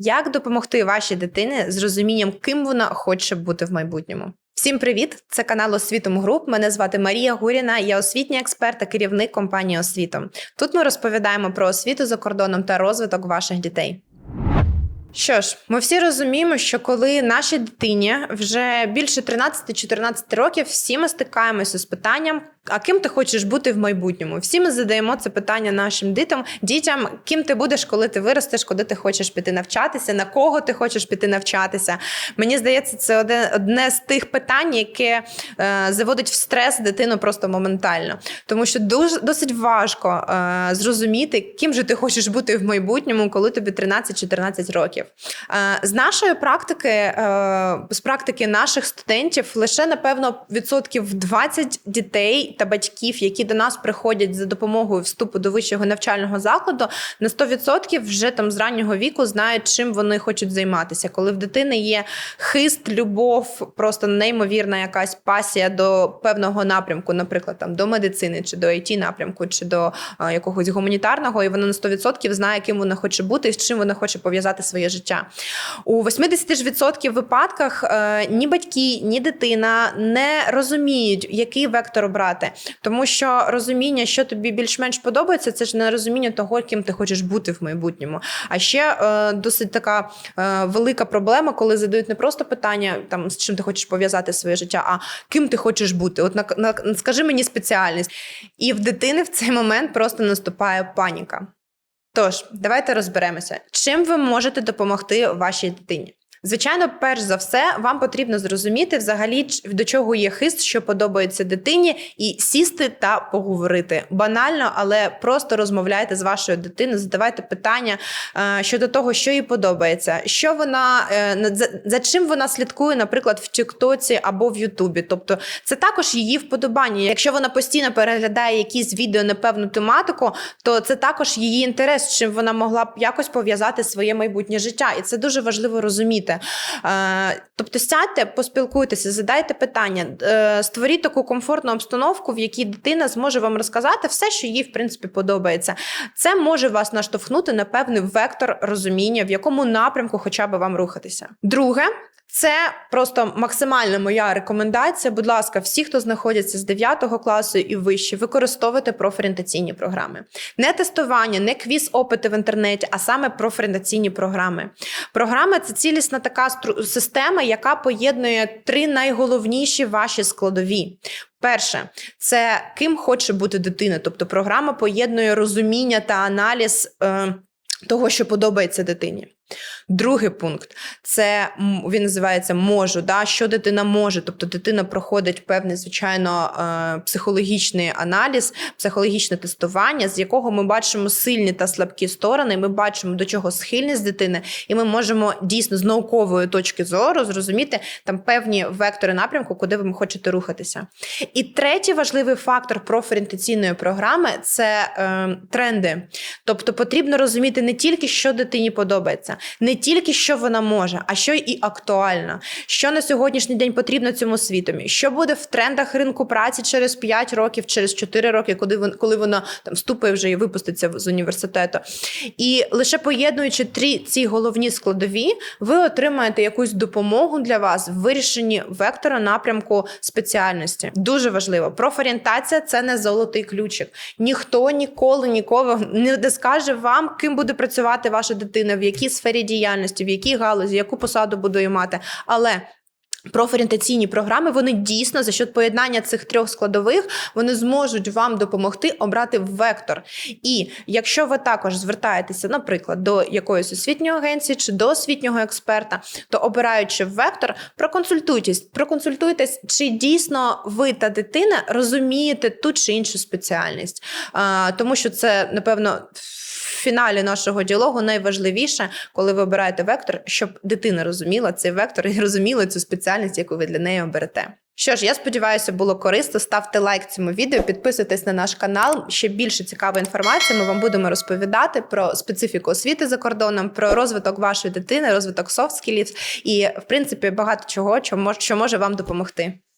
Як допомогти вашій дитині з розумінням, ким вона хоче бути в майбутньому? Всім привіт! Це канал Освітом Груп. Мене звати Марія Гуріна. Я освітній експерт та керівник компанії Освітом. Тут ми розповідаємо про освіту за кордоном та розвиток ваших дітей. Що ж, ми всі розуміємо, що коли нашій дитині вже більше 13-14 років, всі ми стикаємося з питанням, а ким ти хочеш бути в майбутньому? Всі ми задаємо це питання нашим дітям, дітям, ким ти будеш, коли ти виростеш, куди ти хочеш піти навчатися, на кого ти хочеш піти навчатися. Мені здається, це одне, одне з тих питань, яке е, заводить в стрес дитину просто моментально. Тому що дуже досить важко е, зрозуміти, ким же ти хочеш бути в майбутньому, коли тобі 13-14 років. Е, з нашої практики, е, з практики наших студентів, лише напевно відсотків 20 дітей та батьків, які до нас приходять за допомогою вступу до вищого навчального закладу, на 100% вже там з раннього віку знають, чим вони хочуть займатися. Коли в дитини є хист, любов, просто неймовірна якась пасія до певного напрямку, наприклад, там до медицини, чи до it напрямку, чи до а, якогось гуманітарного, і вона на 100% знає, ким вона хоче бути і з чим вона хоче пов'язати своє життя. У 80% випадках е, ні батьки, ні дитина не розуміють, який вектор обрати. Тому що розуміння, що тобі більш-менш подобається, це ж не розуміння того, ким ти хочеш бути в майбутньому. А ще е, досить така е, велика проблема, коли задають не просто питання, там з чим ти хочеш пов'язати своє життя, а ким ти хочеш бути. От на, на скажи мені спеціальність. І в дитини в цей момент просто наступає паніка. Тож, давайте розберемося, чим ви можете допомогти вашій дитині. Звичайно, перш за все, вам потрібно зрозуміти взагалі, до чого є хист, що подобається дитині, і сісти та поговорити. Банально, але просто розмовляйте з вашою дитиною, задавайте питання е, щодо того, що їй подобається, що вона е, за, за чим вона слідкує, наприклад, в Тіктоці або в Ютубі. Тобто, це також її вподобання. Якщо вона постійно переглядає якісь відео на певну тематику, то це також її інтерес, чим вона могла б якось пов'язати своє майбутнє життя. І це дуже важливо розуміти. Е, Тобто сядьте, поспілкуйтеся, задайте питання, е, створіть таку комфортну обстановку, в якій дитина зможе вам розказати все, що їй в принципі подобається. Це може вас наштовхнути на певний вектор розуміння, в якому напрямку хоча б вам рухатися. Друге. Це просто максимальна моя рекомендація. Будь ласка, всі, хто знаходяться з 9 класу і вище, використовуйте профорієнтаційні програми. Не тестування, не квіз опити в інтернеті, а саме профорієнтаційні програми. Програма це цілісна така система, яка поєднує три найголовніші ваші складові. Перше, це ким хоче бути дитина. Тобто програма поєднує розуміння та аналіз е, того, що подобається дитині. Другий пункт це він називається можу. Да? Що дитина може? Тобто дитина проходить певний, звичайно, е, психологічний аналіз, психологічне тестування, з якого ми бачимо сильні та слабкі сторони. Ми бачимо до чого схильність дитини, і ми можемо дійсно з наукової точки зору зрозуміти там певні вектори напрямку, куди ви хочете рухатися. І третій важливий фактор профорієнтаційної програми це е, тренди. Тобто потрібно розуміти не тільки, що дитині подобається, не тільки що вона може, а що і актуально, що на сьогоднішній день потрібно цьому світові, що буде в трендах ринку праці через 5 років, через 4 роки, коли вон- коли вона там вступить вже і випуститься з університету. І лише поєднуючи три ці головні складові, ви отримаєте якусь допомогу для вас в вирішенні вектора напрямку спеціальності. Дуже важливо. Профорієнтація це не золотий ключик. Ніхто ніколи нікого не скаже вам, ким буде працювати ваша дитина, в якій сфері діяльності, в якій галузі, яку посаду буде мати. Але Профорієнтаційні програми вони дійсно за счет поєднання цих трьох складових вони зможуть вам допомогти обрати вектор. І якщо ви також звертаєтеся, наприклад, до якоїсь освітньої агенції чи до освітнього експерта, то обираючи вектор, проконсультуйтесь, проконсультуйтесь, чи дійсно ви та дитина розумієте ту чи іншу спеціальність, а, тому що це напевно. В фіналі нашого діалогу найважливіше, коли ви обираєте вектор, щоб дитина розуміла цей вектор і розуміла цю спеціальність, яку ви для неї оберете. Що ж, я сподіваюся, було корисно. Ставте лайк цьому відео, підписуйтесь на наш канал. Ще більше цікавої інформації. Ми вам будемо розповідати про специфіку освіти за кордоном, про розвиток вашої дитини, розвиток софт-скілів і, в принципі, багато чого, що може вам допомогти.